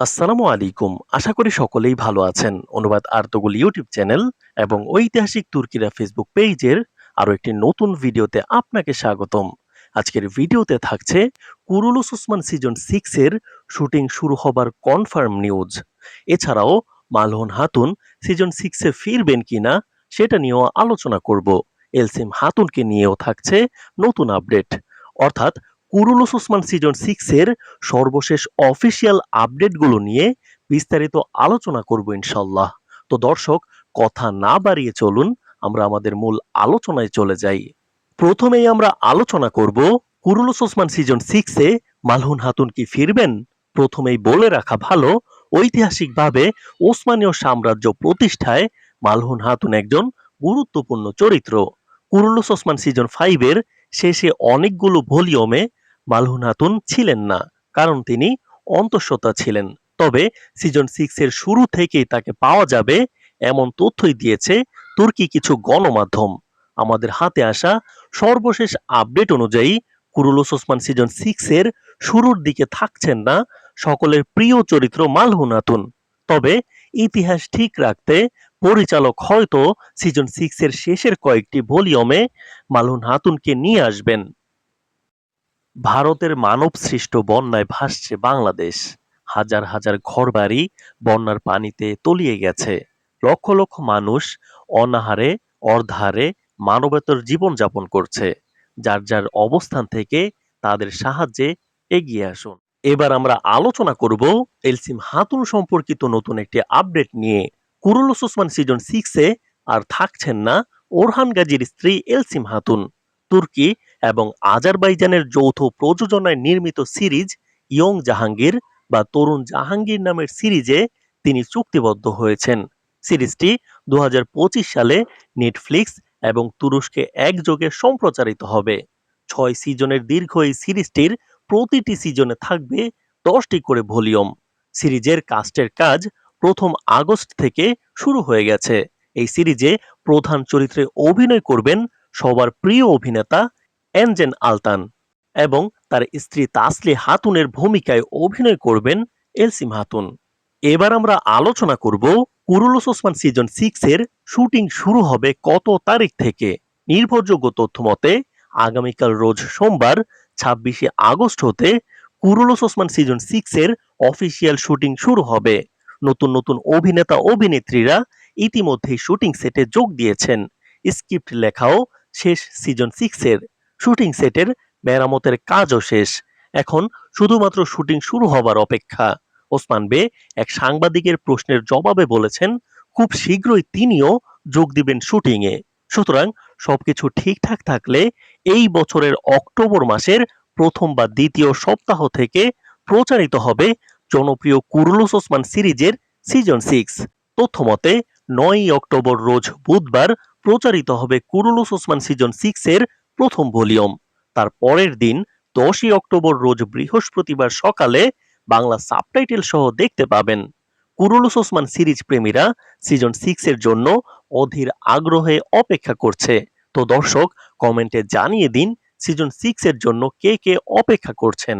আসসালামু আলাইকুম। আশা করি সকলেই ভালো আছেন। অনুবাদ আর্তগুল ইউটিউব চ্যানেল এবং ঐতিহাসিক তুর্কিরা ফেসবুক পেজের আরও একটি নতুন ভিডিওতে আপনাকে স্বাগতম। আজকের ভিডিওতে থাকছে কুরুলুস ওসমান সিজন সিক্সের শুটিং শুরু হবার কনফার্ম নিউজ। এছাড়াও মালহন হাতুন সিজন সিক্সে ফিরবেন কিনা সেটা নিয়েও আলোচনা করব। এলসিম হাতুনকে নিয়েও থাকছে নতুন আপডেট। অর্থাৎ কুরুলুস ওসমান সিজন সিক্স এর সর্বশেষ অফিসিয়াল আপডেটগুলো নিয়ে বিস্তারিত আলোচনা করব ইনশাল্লাহ তো দর্শক, কথা না বাড়িয়ে চলুন, আমরা আমাদের মূল আলোচনায় চলে যাই। প্রথমেই আমরা আলোচনা করব, কুরুলুস ওসমান সিজন সিক্সে মালহুন হাতুন কি ফিরবেন? প্রথমেই বলে রাখা ভালো, ঐতিহাসিকভাবে ওসমানীয় সাম্রাজ্য প্রতিষ্ঠায় মালহুন হাতুন একজন গুরুত্বপূর্ণ চরিত্র। কুরুলুস ওসমান সিজন ফাইভের শেষে অনেকগুলো ভলিউমে মালহুন হাতুন ছিলেন না, কারণ তিনি অন্তঃসত্ত্বা ছিলেন। তবে সিজন সিক্স এর শুরু থেকেই তাকে পাওয়া যাবে এমন তথ্যই দিয়েছে তুর্কি কিছু গণমাধ্যম। আমাদের হাতে আসা সর্বশেষ আপডেট অনুযায়ী কুরুলুস ওসমান সিজন সিক্স এর শুরুর দিকে থাকছেন না সকলের প্রিয় চরিত্র মালহুন হাতুন তবে ইতিহাস ঠিক রাখতে পরিচালক হয়তো সিজন সিক্স এর শেষের কয়েকটি ভলিউমে মালহুন হাতুনকে নিয়ে আসবেন। ভারতের মানব সৃষ্ট বন্যায় ভাসছে বাংলাদেশ। হাজার হাজার ঘরবাড়ি বন্যার পানিতে তলিয়ে গেছে। লক্ষ লক্ষ মানুষ অনাহারে অর্ধারে মানবেতর জীবনযাপন করছে। যার যার অবস্থান থেকে তাদের সাহায্যে এগিয়ে আসুন। এবার আমরা আলোচনা করব এলসিম হাতুন সম্পর্কিত নতুন একটি আপডেট নিয়ে। কুরুলুস ওসমান সিজন সিক্সে আর থাকছেন না ওরহান গাজীর স্ত্রী এলসিম হাতুন। তুর্কি এবং আজারবাইজানের যৌথ প্রযোজনায় নির্মিত সিরিজ ইয়ং জাহাঙ্গীর বা তরুণ জাহাঙ্গীর নামের সিরিজে তিনি চুক্তিবদ্ধ হয়েছেন। সিরিজটি দু হাজার পঁচিশ সালে নেটফ্লিক্স এবং তুরস্কে একযোগে সম্প্রচারিত হবে। ছয় সিজনের দীর্ঘ এই সিরিজটির প্রতিটি সিজনে থাকবে দশটি করে ভলিউম। সিরিজের কাস্টের কাজ প্রথম আগস্ট থেকে শুরু হয়ে গেছে। এই সিরিজে প্রধান চরিত্রে অভিনয় করবেন সবার প্রিয় অভিনেতা এনজেন আলতান এবং তার স্ত্রী তাসলি হাতুনের ভূমিকায় অভিনয় করবেন এলসিম হাতুন এবার আমরা আলোচনা করব কুরুলুস ওসমান সিজন সিক্স এর শুটিং শুরু হবে কত তারিখ থেকে? নির্ভরযোগ্য তথ্য মতে, আগামীকাল রোজ সোমবার, ছাব্বিশে আগস্ট হতে কুরুলুস ওসমান সিজন সিক্স এর অফিসিয়াল শুটিং শুরু হবে। নতুন নতুন অভিনেতা অভিনেত্রীরা ইতিমধ্যেই শুটিং সেটে যোগ দিয়েছেন। স্ক্রিপ্ট লেখাও শেষ সিজন সিক্স এর শুটিং সেটের মেরামতের কাজও শেষ। এখন শুধুমাত্র শুটিং শুরু হবার অপেক্ষা। ওসমান বে এক সাংবাদিকের প্রশ্নের জবাবে বলেছেন, খুব শীঘ্রই তিনিও যোগ দিবেন শুটিং এ। সুতরাং সবকিছু ঠিকঠাক থাকলে এই বছরের অক্টোবর মাসের প্রথম বা দ্বিতীয় সপ্তাহ থেকে প্রচারিত হবে জনপ্রিয় কুরুলুস ওসমান সিরিজের সিজন সিক্স তথ্যমতে, নয়ই অক্টোবর রোজ বুধবার প্রচারিত হবে কুরুলুস ওসমান সিজন সিক্স এর প্রথম ভলিউম। তার পরের দিন দশই অক্টোবর রোজ বৃহস্পতিবার সকালে বাংলা সাবটাইটেল সহ দেখতে পাবেন। কুরুলুস ওসমান সিরিজ প্রেমীরা সিজন সিক্স এর জন্য অধীর আগ্রহে অপেক্ষা করছে। তো দর্শক, কমেন্টে জানিয়ে দিন সিজন সিক্স এর জন্য কে কে অপেক্ষা করছেন।